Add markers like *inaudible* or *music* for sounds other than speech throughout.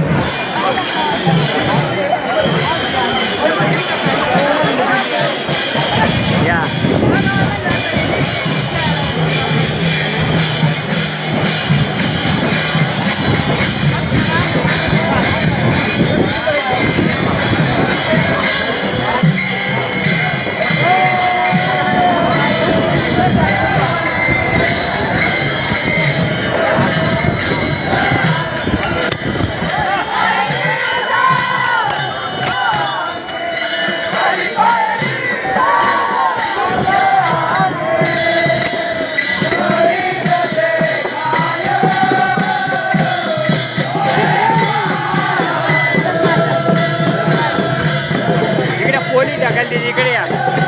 Thank *laughs* you. इकडे पोली टाकायला इकडे या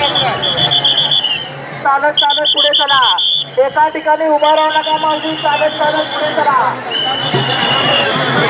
चालत चालत पुढे चला एका ठिकाणी उभा राहू नका मग चालत चालत पुढे चला